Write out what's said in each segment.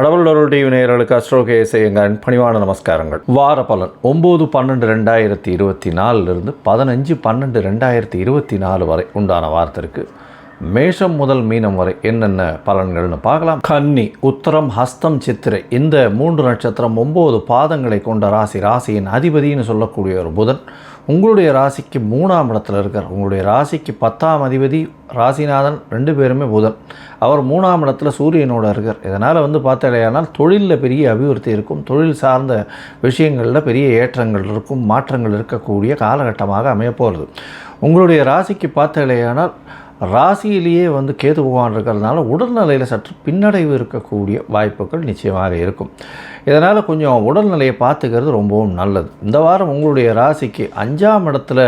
கடவுளருடைய நேயர்களுக்கு அஸ்ட்ரோகேசை எங்கள் பணிவான நமஸ்காரங்கள். வார பலன் ஒம்பது பன்னெண்டு ரெண்டாயிரத்தி இருபத்தி நாலுலேருந்து பதினஞ்சு பன்னெண்டு ரெண்டாயிரத்தி இருபத்தி நாலு வரை உண்டான வாரத்திற்கு மேஷம் முதல் மீனம் வரை என்னென்ன பலன்கள்னு பார்க்கலாம். கன்னி உத்தரம் ஹஸ்தம் சித்திரை. இந்த மூன்று நட்சத்திரம் ஒம்பது பாதங்களை கொண்ட ராசி ராசியின் அதிபதினு சொல்லக்கூடிய ஒரு புதன். உங்களுடைய ராசிக்கு மூணாம் இடத்துல இருக்கார். உங்களுடைய ராசிக்கு பத்தாம் அதிபதி ராசிநாதன் ரெண்டு பேருமே புதன். அவர் மூணாம் இடத்துல சூரியனோட இருக்கார். இதனால் வந்து பார்த்தாலேயானால் தொழிலில் பெரிய அபிவிருத்தி இருக்கும். தொழில் சார்ந்த விஷயங்களில் பெரிய ஏற்றங்கள் இருக்கும். மாற்றங்கள் இருக்கக்கூடிய காலகட்டமாக அமையப்போகிறது உங்களுடைய ராசிக்கு பார்த்தாலேயானால் ராசியிலேயே வந்து கேது பகவான் இருக்கிறதுனால உடல்நிலையில் சற்று பின்னடைவு இருக்கக்கூடிய வாய்ப்புகள் நிச்சயமாக இருக்கும். இதனால் கொஞ்சம் உடல்நிலையை பார்த்துக்கிறது ரொம்பவும் நல்லது. இந்த வாரம் உங்களுடைய ராசிக்கு அஞ்சாம் இடத்துல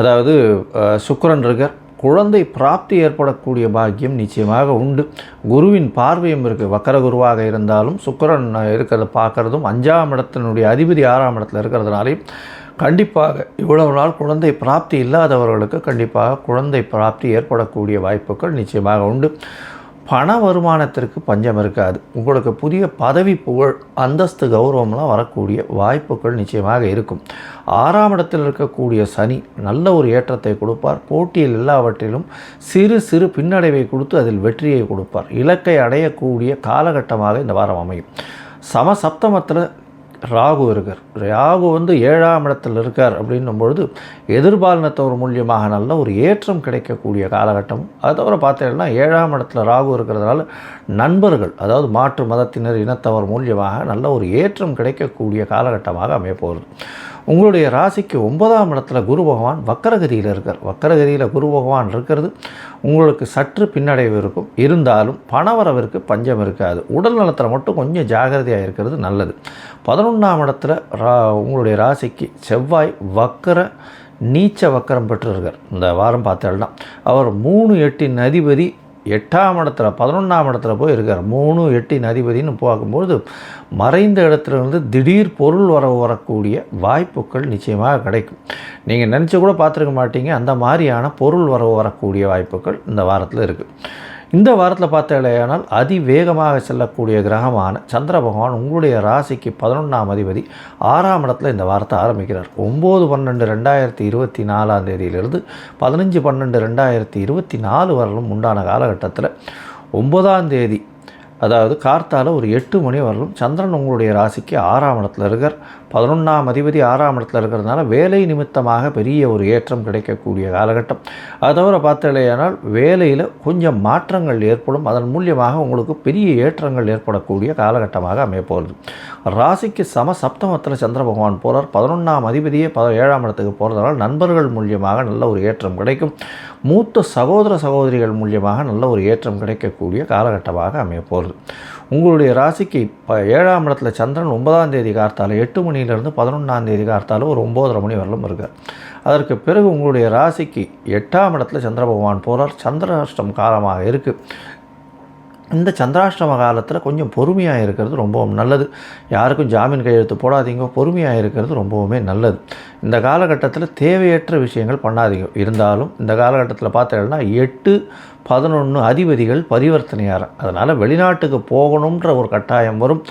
அதாவது சுக்கரன் இருக்க இருக்கார். குழந்தை பிராப்தி ஏற்படக்கூடிய பாக்கியம் நிச்சயமாக உண்டு. குருவின் பார்வையும் இருக்குது வக்கர குருவாக இருந்தாலும் சுக்கரன் இருக்கிறத பார்க்குறதும் அஞ்சாம் இடத்தினுடைய அதிபதி ஆறாம் இடத்துல இருக்கிறதுனாலையும் கண்டிப்பாக இவ்வளவு நாள் குழந்தை பிராப்தி இல்லாதவர்களுக்கு கண்டிப்பாக குழந்தை பிராப்தி ஏற்படக்கூடிய வாய்ப்புகள் நிச்சயமாக உண்டு. பண வருமானத்திற்கு பஞ்சம் இருக்காது. உங்களுக்கு புதிய பதவி புகழ் அந்தஸ்து கௌரவம்லாம் வரக்கூடிய வாய்ப்புகள் நிச்சயமாக இருக்கும். ஆறாம் இடத்தில் இருக்கக்கூடிய சனி நல்ல ஒரு ஏற்றத்தை கொடுப்பார். போட்டியில் எல்லாவற்றிலும் சிறு சிறு பின்னடைவை கொடுத்து அதில் வெற்றியை கொடுப்பார். இலக்கை அடையக்கூடிய காலகட்டமாக இந்த வாரம் அமையும். சமசப்தமத்தில் ராகு இருக்கார். ராகு வந்து ஏழாம் இடத்தில் இருக்கார் அப்படின்னும் பொழுது எதிர்பாலினத்தவர் மூலியமாக நல்ல ஒரு ஏற்றம் கிடைக்கக்கூடிய காலகட்டம். அதை தவிர பார்த்தீங்கன்னா ஏழாம் இடத்துல ராகு இருக்கிறதுனால நண்பர்கள் அதாவது மாற்று மதத்தினர் இனத்தவர் மூலியமாக நல்ல ஒரு ஏற்றம் கிடைக்கக்கூடிய காலகட்டமாக அமையப்போகிறது உங்களுடைய ராசிக்கு ஒன்பதாம் இடத்துல குரு பகவான் வக்கரகதியில் இருக்கார். வக்கரகதியில் குரு பகவான் இருக்கிறது. உங்களுக்கு சற்று பின்னடைவு இருக்கும். இருந்தாலும் பணவரவிற்கு பஞ்சம் இருக்காது. உடல் நலத்தில் மட்டும் கொஞ்சம் ஜாகிரதையாக இருக்கிறது நல்லது. பதினொன்றாம் இடத்துல ரா உங்களுடைய ராசிக்கு செவ்வாய் வக்கர நீச்ச வக்கரம் பெற்றிருக்கார். இந்த வாரம் பார்த்தேன்னா அவர் மூணு எட்டின் அதிபதி எட்டாம் இடத்துல பதினொன்றாம் இடத்துல போய் இருக்கார். மூணு எட்டின் அதிபதினு பார்க்கும்போது மறைந்த இடத்துல இருந்து திடீர் பொருள் வரவு வரக்கூடிய வாய்ப்புகள் நிச்சயமாக கிடைக்கும். நீங்கள் நினச்சி கூட பார்த்துருக்க மாட்டீங்க. அந்த மாதிரியான பொருள் வரவு வரக்கூடிய வாய்ப்புகள் இந்த வாரத்தில் இருக்குது இந்த வாரத்தில் பார்த்தாலேயானால் அதிவேகமாக செல்லக்கூடிய கிரகமான சந்திர பகவான் உங்களுடைய ராசிக்கு பதினொன்றாம் அதிபதி ஆறாம் இடத்துல இந்த வாரத்தை ஆரம்பிக்கிறார். ஒம்பது பன்னெண்டு ரெண்டாயிரத்தி இருபத்தி நாலாம் தேதியிலிருந்து பதினஞ்சு பன்னெண்டு ரெண்டாயிரத்தி இருபத்தி நாலு வரலும் உண்டான காலகட்டத்தில் ஒன்பதாம் தேதி அதாவது கார்த்தால ஒரு எட்டு மணி வரலும் சந்திரன் உங்களுடைய ராசிக்கு ஆறாம் இடத்துல இருக்கார். பதினொன்றாம் அதிபதி ஆறாம் இடத்துல இருக்கிறதுனால வேலை நிமித்தமாக பெரிய ஒரு ஏற்றம் கிடைக்கக்கூடிய காலகட்டம். அது தவிர பார்த்தலையானால் வேலையில் கொஞ்சம் மாற்றங்கள் ஏற்படும். அதன் மூலியமாக உங்களுக்கு பெரிய ஏற்றங்கள் ஏற்படக்கூடிய காலகட்டமாக அமையப்போகிறது ராசிக்கு சம சப்தமத்தில் சந்திர பகவான் போகிறார் பதினொன்றாம் அதிபதியே பத ஏழாம் இடத்துக்கு போகிறதுனால நண்பர்கள் மூலியமாக நல்ல ஒரு ஏற்றம் கிடைக்கும். மூத்த சகோதர சகோதரிகள் மூலியமாக நல்ல ஒரு ஏற்றம் கிடைக்கக்கூடிய காலகட்டமாக அமையப்போகிறது உங்களுடைய ராசிக்கு இப்போ ஏழாம் இடத்துல சந்திரன் ஒன்பதாம் தேதி கார்த்தால எட்டு மணிலேருந்து பதினொன்றாம் தேதி கார்த்தால ஒரு ஒம்போதரை மணி வரலும் இருக்கார் அதற்கு பிறகு உங்களுடைய ராசிக்கு எட்டாம் இடத்துல சந்திர பகவான் போகிறார் சந்திராஷ்டம் காலமாக இருக்குது இந்த சந்திராஷ்டம காலத்தில் கொஞ்சம் பொறுமையாக இருக்கிறது ரொம்பவும் நல்லது. யாருக்கும் ஜாமீன் கையெழுத்து போடாதீங்க பொறுமையாக இருக்கிறது ரொம்பவுமே நல்லது. இந்த காலகட்டத்தில் தேவையற்ற விஷயங்கள் பண்ணாதீங்க. இருந்தாலும் இந்த காலகட்டத்தில் பார்த்தீங்கன்னா எட்டு பதினொன்று அதிபதிகள் பரிவர்த்தனையார. அதனால் வெளிநாட்டுக்கு போகணுன்ற ஒரு கட்டாயம் வரும்.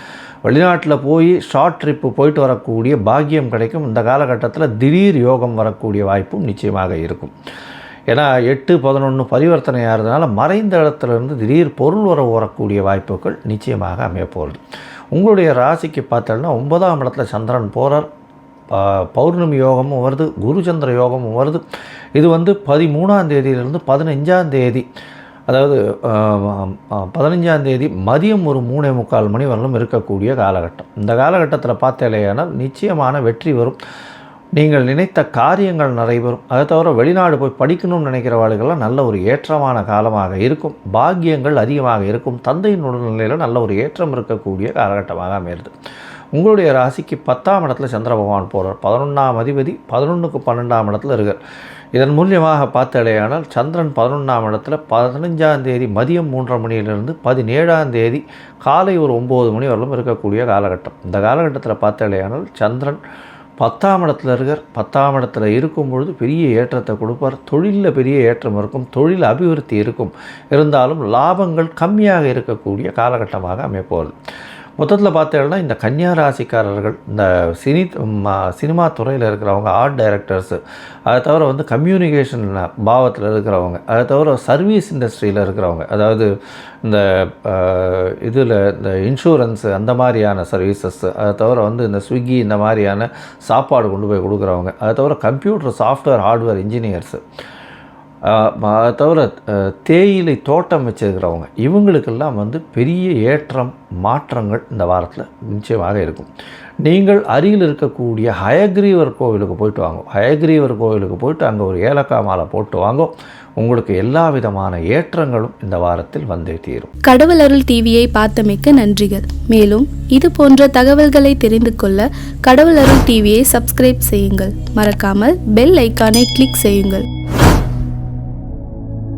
வெளிநாட்டில் போய் ஷார்ட் ட்ரிப்பு போயிட்டு வரக்கூடிய பாக்கியம் கிடைக்கும். இந்த காலகட்டத்தில் திடீர் யோகம் வரக்கூடிய வாய்ப்பும் நிச்சயமாக இருக்கும். ஏன்னா எட்டு பதினொன்று பரிவர்த்தனை ஆகிறதுனால மறைந்த இடத்துலேருந்து திடீர் பொருள் வரவு வரக்கூடிய வாய்ப்புகள் நிச்சயமாக அமையப்போகிறது உங்களுடைய ராசிக்கு பார்த்தோன்னா ஒன்பதாம் இடத்துல சந்திரன் போகிறார் ப- பௌர்ணமி யோகமும் வருது குருச்சந்திர யோகமும் வருது. இது வந்து பதிமூணாம் தேதியிலிருந்து பதினஞ்சாம் தேதி அதாவது பதினஞ்சாம் தேதி மதியம் ஒரு மூணே முக்கால் மணி வரலும் இருக்கக்கூடிய காலகட்டம். இந்த காலகட்டத்தில் பார்த்தேலையானால் நிச்சயமான வெற்றி வரும். நீங்கள் நினைத்த காரியங்கள் நடைபெறும் அதை தவிர வெளிநாடு போய் படிக்கணும்னு நினைக்கிறவாளுக்கெல்லாம் நல்ல ஒரு ஏற்றமான காலமாக இருக்கும். பாக்கியங்கள் அதிகமாக இருக்கும். தந்தையின் உடல்நிலையில் நல்ல ஒரு ஏற்றம் இருக்கக்கூடிய காலகட்டமாக அமையிறது. உங்களுடைய ராசிக்கு பத்தாம் இடத்துல சந்திர பகவான் போகிறார் பதினொன்றாம் அதிபதி பதினொன்றுக்கு பன்னெண்டாம் இடத்துல இருக்கார். இதன் மூலியமாக பார்த்தடையானால் சந்திரன் பதினொன்றாம் இடத்துல பதினஞ்சாம் தேதி மதியம் மூன்றரை மணியிலிருந்து பதினேழாம் தேதி காலை ஒரு ஒம்பது மணி வரலும் இருக்கக்கூடிய காலகட்டம். இந்த காலகட்டத்தில் பார்த்தடையானால் சந்திரன் பத்தாம் இடத்துல இருக்கார். பத்தாம் இடத்துல இருக்கும் பொழுது பெரிய ஏற்றத்தை கொடுப்பார். தொழிலில் பெரிய ஏற்றம் இருக்கும். தொழில் அபிவிருத்தி இருக்கும். இருந்தாலும் லாபங்கள் கம்மியாக இருக்கக்கூடிய காலகட்டமாக அமைப்போகுது மொத்தத்தில் பார்த்தீங்கன்னா இந்த கன்னியா ராசிக்காரர்கள் இந்த சினி சினிமா துறையில் இருக்கிறவங்க ஆர்ட் டைரக்டர்ஸு அதை தவிர வந்து கம்யூனிகேஷன் பாவத்தில் இருக்கிறவங்க அதை தவிர சர்வீஸ் இண்டஸ்ட்ரியில் இருக்கிறவங்க அதாவது இந்த இதில் இந்த இன்சூரன்ஸு அந்த மாதிரியான சர்வீசஸ் அதை தவிர வந்து இந்த ஸ்விக்கி இந்த மாதிரியான சாப்பாடு கொண்டு போய் கொடுக்குறவங்க அதை தவிர கம்ப்யூட்டர் சாஃப்ட்வேர் ஹார்ட்வேர் இன்ஜினியர்ஸு தவிர தேயிலை தோட்டம் வச்சிருக்கிறவங்க இவங்களுக்கெல்லாம் வந்து பெரிய ஏற்றம் மாற்றங்கள் இந்த வாரத்தில் நிச்சயமாக இருக்கும். நீங்கள் அருகில் இருக்கக்கூடிய ஹயக்ரீவர் கோவிலுக்கு போயிட்டு வாங்க. ஹயக்ரீவர் கோவிலுக்கு போயிட்டு அங்கே ஒரு ஏலக்காய் மாலை போட்டு வாங்க. உங்களுக்கு எல்லா விதமான ஏற்றங்களும் இந்த வாரத்தில் வந்தே தீரும். கடவுள் அருள் டிவியை பார்த்தமைக்க நன்றிகள். மேலும் இது போன்ற தகவல்களை தெரிந்து கொள்ள கடவுள் அருள் டிவியை சப்ஸ்கிரைப் செய்யுங்கள். மறக்காமல் பெல் ஐக்கானை கிளிக் செய்யுங்கள்.